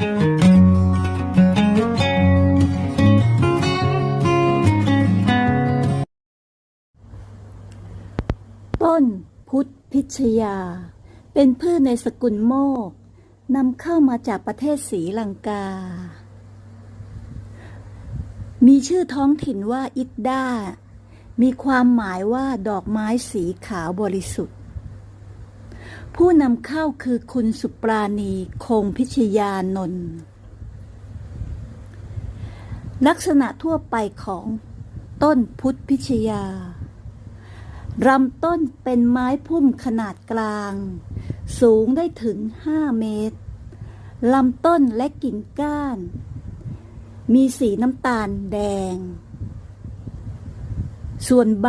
ต้นพุทธพิชยา เป็นพืชในสกุลโมกนำเข้ามาจากประเทศศรีลังกา มีชื่อท้องถิ่นว่าอิดด้า มีความหมายว่าดอกไม้สีขาวบริสุทธิ์ ผู้นำเข้าคือคุณสุปราณีคงพิชยานนท์ลักษณะทั่วไปของต้นพุทธพิชยาลำต้นเป็นไม้พุ่มขนาดกลาง สูงได้ถึง 5 เมตร ลำต้นและกิ่งก้าน มีสีน้ำตาลแดง ส่วนใบ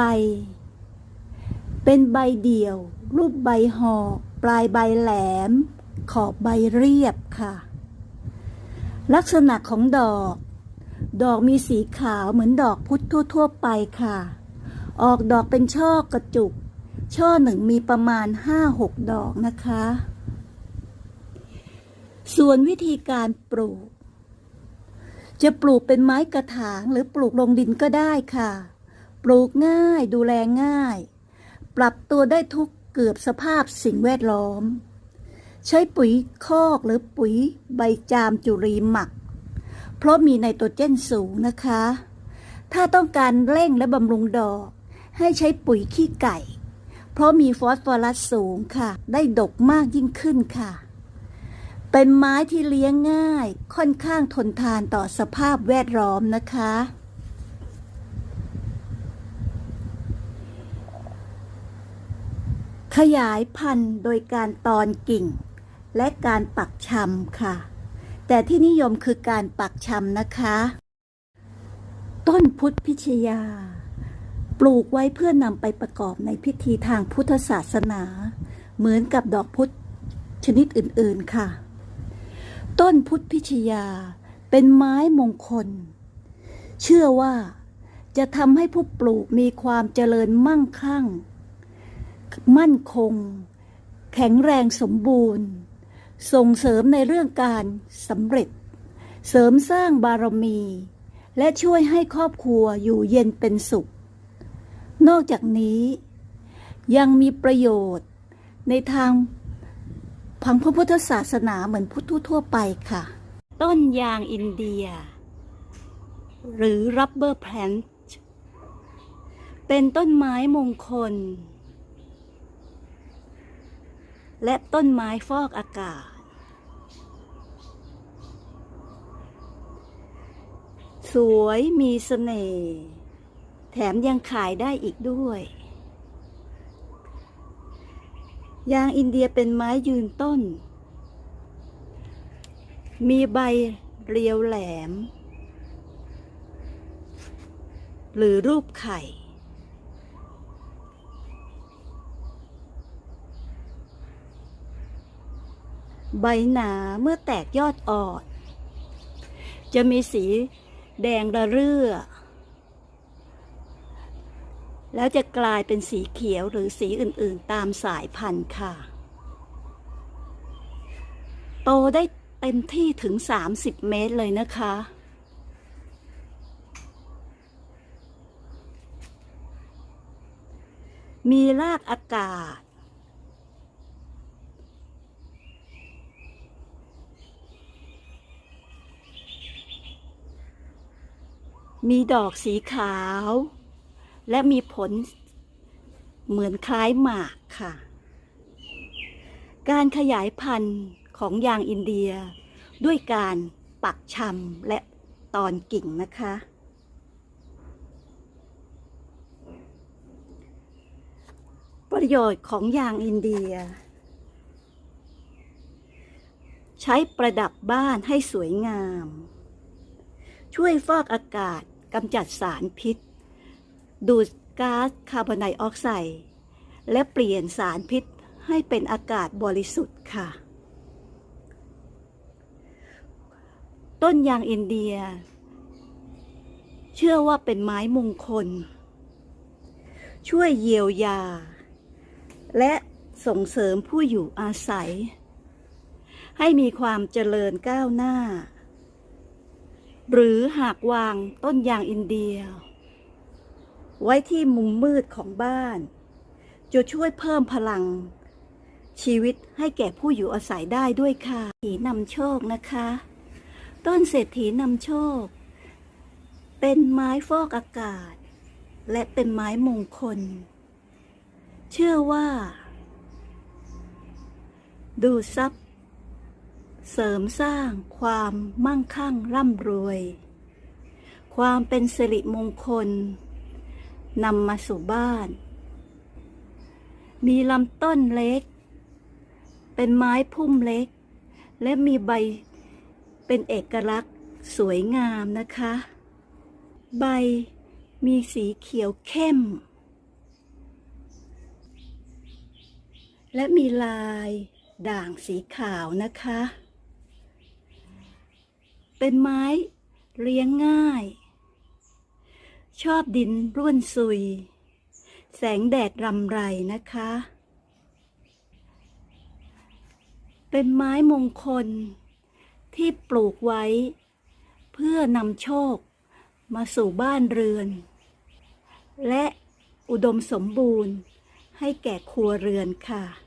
เป็นใบเดี่ยว รูปใบหอกปลายใบแหลม ขอบใบเรียบค่ะ ลักษณะของดอก ดอกมีสีขาวเหมือนดอกพุธทั่ว ๆ ไปค่ะ ออกดอกเป็นช่อกระจุก ช่อหนึ่งมีประมาณ 5-6 ดอกนะคะ ส่วนวิธีการปลูก จะปลูกเป็นไม้กระถางหรือปลูกลงดินก็ได้ค่ะ ปลูกง่ายดูแลง่าย ปรับตัวได้ทุก เกือบสภาพสิ่งแวดล้อม ใช้ปุ๋ยคอกหรือปุ๋ยใบจามจุรีหมัก เพราะมีไนโตรเจนสูงนะคะ ถ้าต้องการเร่งและบำรุงดอก ให้ใช้ปุ๋ยขี้ไก่ เพราะมีฟอสฟอรัสสูงค่ะ ได้ดกมากยิ่งขึ้นค่ะ เป็นไม้ที่เลี้ยงง่ายค่อนข้างทนทานต่อสภาพแวดล้อมนะคะ ขยายพันธุ์โดยการตอนกิ่ง และการปักชำค่ะ แต่ที่นิยมคือการปักชำนะคะ ต้นพุทธพิชยา ปลูกไว้เพื่อนำไปประกอบในพิธีทางพุทธศาสนา เหมือนกับดอกพุธชนิดอื่นๆค่ะ ต้นพุทธพิชยาเป็นไม้มงคล เชื่อว่าจะทำให้ผู้ปลูกมีความเจริญมั่งคั่ง มั่นคง แข็งแรงสมบูรณ์ ส่งเสริมในเรื่องการสำเร็จ เสริมสร้างบารมี และช่วยให้ครอบครัวอยู่เย็นเป็นสุข นอกจากนี้ยังมีประโยชน์ในทางพังพระพุทธศาสนาเหมือนพุทธทั่วไปค่ะ ต้นยางอินเดีย หรือ rubber plant เป็นต้นไม้มงคล และต้นไม้ฟอกอากาศ สวยมีเสน่ห์ แถมยังขายได้อีกด้วย ยางอินเดียเป็นไม้ยืนต้น มีใบเรียวแหลม หรือรูปไข่ ใบหนาเมื่อแตกยอดอ่อน จะมีสีแดงระเรื่อ แล้วจะกลายเป็นสีเขียวหรือสีอื่นๆตามสายพันธุ์ค่ะ โตได้เต็มที่ถึง 30 เมตรเลยนะคะ มีรากอากาศ มีดอกสีขาว และมีผลเหมือนคล้ายหมากค่ะ การขยายพันธุ์ของยางอินเดีย ด้วยการปักชำและตอนกิ่งนะคะ ประโยชน์ของยางอินเดีย ใช้ประดับบ้านให้สวยงาม ช่วยฟอกอากาศ กำจัดสารพิษ ดูดก๊าซคาร์บอนไดออกไซด์และเปลี่ยนสารพิษให้เป็นอากาศบริสุทธิ์ค่ะ ต้นยางอินเดีย เชื่อว่าเป็นไม้มงคล ช่วยเยียวยา และส่งเสริมผู้อยู่อาศัย ให้มีความเจริญก้าวหน้า หรือหากวางต้นยางอินเดีย ไว้ที่มุมมืดของบ้าน จะช่วยเพิ่มพลัง ชีวิตให้แก่ผู้อยู่อาศัยได้ด้วยค่ะถีนำโชคนะคะ ต้นเศรษฐีนำโชค เป็นไม้ฟอกอากาศ และเป็นไม้มงคล เชื่อว่า ดูซับ เสริมสร้างความมั่งคั่งร่ำรวย ความเป็นสิริมงคลนำมาสู่บ้าน มีลำต้นเล็ก เป็นไม้พุ่มเล็ก และมีใบเป็นเอกลักษณ์สวยงามนะคะ ใบมีสีเขียวเข้ม และมีลายด่างสีขาวนะคะ เป็นไม้เลี้ยงง่าย ชอบดินร่วนซุย แสงแดดรำไรนะคะ เป็นไม้มงคลที่ปลูกไว้ เพื่อนำโชคมาสู่บ้านเรือน และอุดมสมบูรณ์ให้แก่ครัวเรือนค่ะ